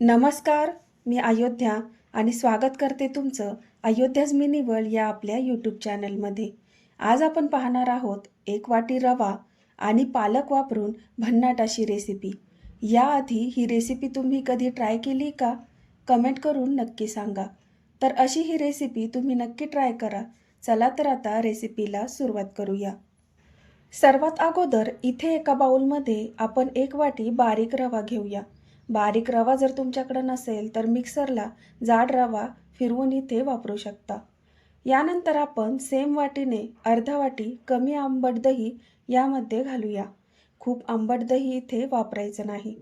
नमस्कार मी अयोध्या आणि स्वागत करते तुमचं अयोध्याज मिनी वर्ल्ड या आपल्या यूट्यूब चॅनलमध्ये. आज आपण पाहणार आहोत एक वाटी रवा आणि पालक वापरून भन्नाट अशी रेसिपी याआधी ही रेसिपी तुम्ही कधी ट्राय केली का? कमेंट करून नक्की सांगा. तर अशी ही रेसिपी तुम्ही नक्की ट्राय करा. चला तर आता रेसिपीला सुरुवात करूया. सर्वात अगोदर इथे एका बाऊलमध्ये आपण एक वाटी बारीक रवा घेऊया. बारीक रवा जर तुमच्याकडे नसेल तर मिक्सरला जाड रवा फिरवून इथे वापरू शकता. यानंतर आपण सेम वाटीने अर्धा वाटी कमी आंबट दही यामध्ये घालूया. खूप आंबट दही इथे वापरायचं नाही.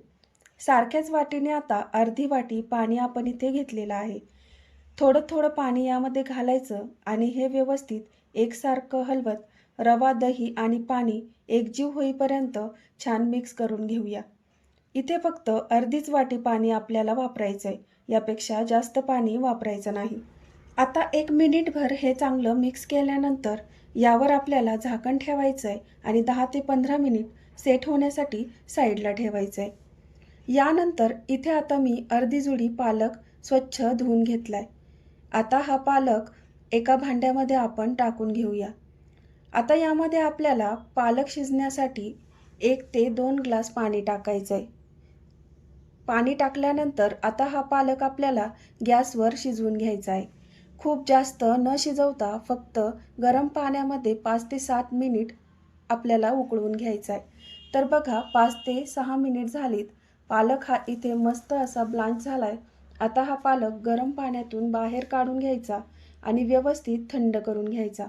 सारख्याच वाटीने आता अर्धी वाटी पाणी आपण इथे घेतलेलं आहे. थोडं थोडं पाणी यामध्ये घालायचं आणि हे व्यवस्थित एकसारखं हलवत रवा दही आणि पाणी एकजीव होईपर्यंत छान मिक्स करून घेऊया. इथे फक्त अर्धीच वाटी पाणी आपल्याला वापरायचं आहे यापेक्षा जास्त पाणी वापरायचं नाही. आता एक मिनिटभर हे चांगलं मिक्स केल्यानंतर यावर आपल्याला झाकण ठेवायचं आहे आणि दहा ते पंधरा मिनिट सेट होण्यासाठी साईडला ठेवायचं आहे यानंतर इथे आता मी अर्धी जुडी पालक स्वच्छ धुवून घेतला आहे आता हा पालक एका भांड्यामध्ये आपण टाकून घेऊया. आता यामध्ये आपल्याला पालक शिजण्यासाठी एक ते दोन ग्लास पाणी टाकायचं आहे पाणी टाकल्यानंतर आता हा पालक आपल्याला गॅसवर शिजवून घ्यायचा आहे. खूप जास्त न शिजवता फक्त गरम पाण्यामध्ये पाच ते सात मिनिट आपल्याला उकळून घ्यायचा आहे. तर बघा पाच ते सहा मिनिट झालीत. पालक हा इथे मस्त असा ब्लांच झाला आहे आता हा पालक गरम पाण्यातून बाहेर काढून घ्यायचा आणि व्यवस्थित थंड करून घ्यायचा.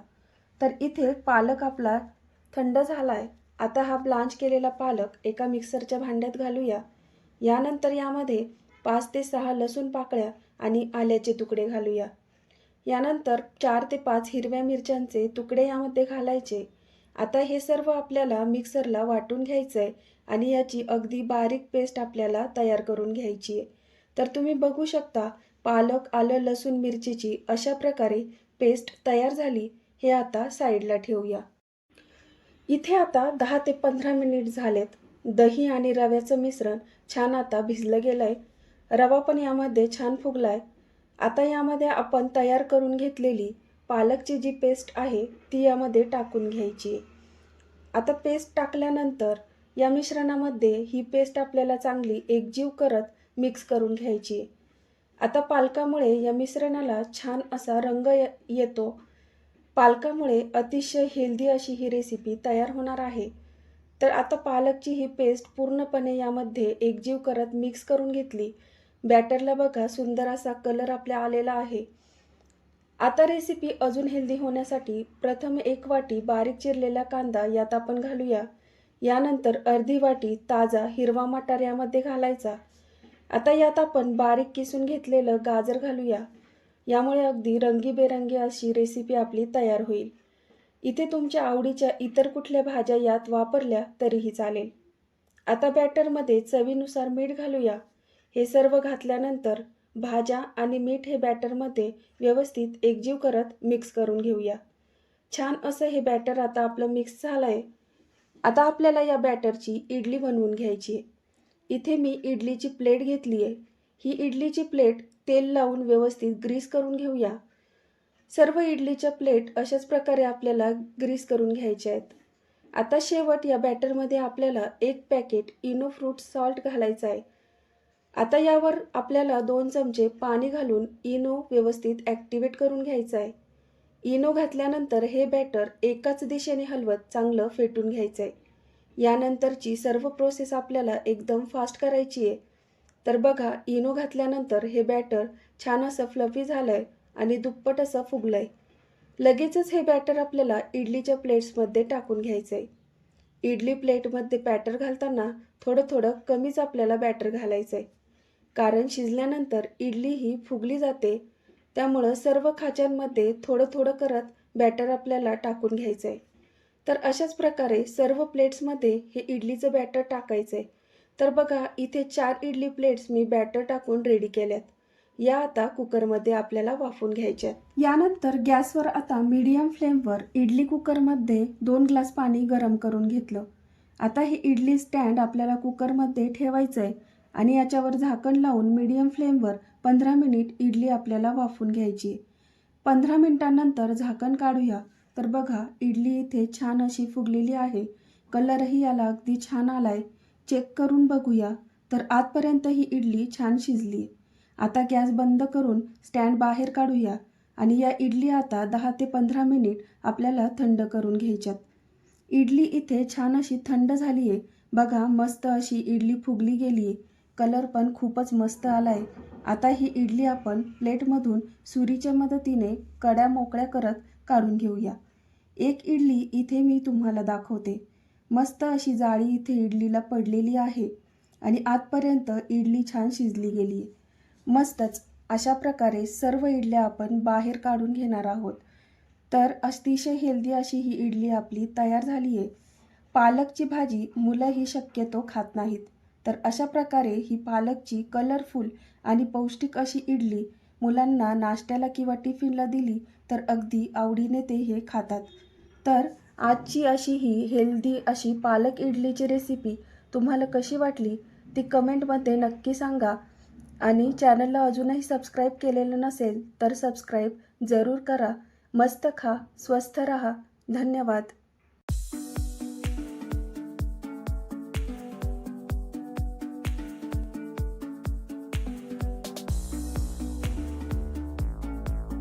तर इथे पालक आपला थंड झाला आहे आता हा ब्लांच केलेला पालक एका मिक्सरच्या भांड्यात घालूया. यानंतर यामध्ये पाच ते सहा लसूण पाकळ्या आणि आल्याचे तुकडे घालूया. यानंतर चार ते पाच हिरव्या मिरच्यांचे तुकडे यामध्ये घालायचे. आता हे सर्व आपल्याला मिक्सरला वाटून घ्यायचं आहे आणि याची अगदी बारीक पेस्ट आपल्याला तयार करून घ्यायची आहे तर तुम्ही बघू शकता पालक आलं लसूण मिरचीची अशा प्रकारे पेस्ट तयार झाली. हे आता साईडला ठेवूया. इथे आता दहा ते पंधरा मिनिट झालेत. दही आणि रव्याचं मिश्रण छान आता भिजलं गेलं आहे रवा पण यामध्ये छान फुगला आहे आता यामध्ये आपण तयार करून घेतलेली पालकची जी पेस्ट आहे ती यामध्ये टाकून घ्यायची. आता पेस्ट टाकल्यानंतर या मिश्रणामध्ये ही पेस्ट आपल्याला चांगली एकजीव करत मिक्स करून घ्यायची. आता पालकामुळे या मिश्रणाला छान असा रंग ये येतो. पालकामुळे अतिशय हेल्दी अशी ही रेसिपी तयार होणार आहे. तर आता पालकची ही पेस्ट पूर्णपणे यामध्ये एकजीव करत मिक्स करून घेतली. बॅटरला बघा सुंदर असा कलर आपल्या आलेला आहे. आता रेसिपी अजून हेल्दी होण्यासाठी प्रथम एक वाटी बारीक चिरलेला कांदा यात आपण घालूया. यानंतर अर्धी वाटी ताजा हिरवा मटार यामध्ये घालायचा. आता यात आपण बारीक किसून घेतलेलं गाजर घालूया. यामुळे अगदी रंगीबेरंगी अशी रेसिपी आपली तयार होईल. इथे तुमच्या आवडीच्या इतर कुठल्या भाज्या यात वापरल्या तरीही चालेल. आता बॅटरमध्ये चवीनुसार मीठ घालूया. हे सर्व घातल्यानंतर भाज्या आणि मीठ हे बॅटरमध्ये व्यवस्थित एकजीव करत मिक्स करून घेऊया. छान असं हे बॅटर आता आपलं मिक्स झालं आहे आता आपल्याला या बॅटरची इडली बनवून घ्यायची आहे. इथे मी इडलीची प्लेट घेतली आहे ही इडलीची प्लेट तेल लावून व्यवस्थित ग्रीस करून घेऊया. सर्व इडलीच्या प्लेट अशाच प्रकारे आपल्याला ग्रीस करून घ्यायच्या आहेत. आता शेवट या बॅटरमध्ये आपल्याला एक पॅकेट इनो फ्रूट सॉल्ट घालायचं आहे. आता यावर आपल्याला दोन चमचे पाणी घालून इनो व्यवस्थित ॲक्टिवेट करून घ्यायचं आहे. इनो घातल्यानंतर हे बॅटर एकाच दिशेने हलवत चांगलं फेटून घ्यायचं आहे. यानंतरची सर्व प्रोसेस आपल्याला एकदम फास्ट करायची आहे. तर बघा इनो घातल्यानंतर हे बॅटर छान असं फ्लफी झालं आहे आणि दुप्पट असं फुगलं आहे लगेचच हे बॅटर आपल्याला इडलीच्या प्लेट्समध्ये टाकून घ्यायचं आहे इडली प्लेटमध्ये बॅटर घालताना थोडं थोडं कमीच आपल्याला बॅटर घालायचं आहे कारण शिजल्यानंतर इडली ही फुगली जाते त्यामुळं सर्व खाच्यांमध्ये थोडं थोडं करत बॅटर आपल्याला टाकून घ्यायचं आहे तर अशाच प्रकारे सर्व प्लेट्समध्ये हे इडलीचं बॅटर टाकायचं आहे तर बघा इथे चार इडली प्लेट्स मी बॅटर टाकून रेडी केल्यात. या आता कुकरमध्ये आपल्याला वाफून घ्यायच्या यानंतर गॅसवर आता मीडियम फ्लेमवर इडली कुकरमध्ये दोन ग्लास पाणी गरम करून घेतलं. आता हे इडली स्टँड आपल्याला कुकरमध्ये ठेवायचं आहे आणि याच्यावर झाकण लावून मीडियम फ्लेमवर पंधरा मिनिट इडली आपल्याला वाफून घ्यायची आहे. पंधरा मिनिटांनंतर झाकण काढूया. तर बघा इडली इथे छान अशी फुगलेली आहे. कलरही याला अगदी छान आलाय. चेक करून बघूया. तर आजपर्यंत ही इडली छान शिजली आता गॅस बंद करून स्टँड बाहेर काढूया आणि या इडली आता दहा ते पंधरा मिनिट आपल्याला थंड करून घ्यायच्यात. इडली इथे छान अशी थंड झाली आहे बघा मस्त अशी इडली फुगली गेली आहे कलर पण खूपच मस्त आला आहे आता ही इडली आपण प्लेटमधून सुरीच्या मदतीने कड्या मोकळ्या करत काढून घेऊया. एक इडली इथे मी तुम्हाला दाखवते. मस्त अशी जाळी इथे इडलीला पडलेली आहे आणि आतपर्यंत इडली छान शिजली गेली आहे मस्तच अशा प्रकारे सर्व इडल्या आपण बाहेर काढून घेणार आहोत. तर अतिशय हेल्दी अशी ही इडली आपली तयार झाली आहे पालकची भाजी मुलं ही शक्यतो खात नाहीत. तर अशा प्रकारे ही पालकची कलरफुल आणि पौष्टिक अशी इडली मुलांना नाश्त्याला किंवा टिफिनला दिली तर अगदी आवडीने ते हे खातात. तर आजची अशी ही हेल्दी अशी पालक इडलीची रेसिपी तुम्हाला कशी वाटली ती कमेंटमध्ये नक्की सांगा. आणि चॅनलला अजूनही सबस्क्राईब केलेलं नसेल तर सबस्क्राईब जरूर करा. मस्त खा स्वस्थ रहा. धन्यवाद.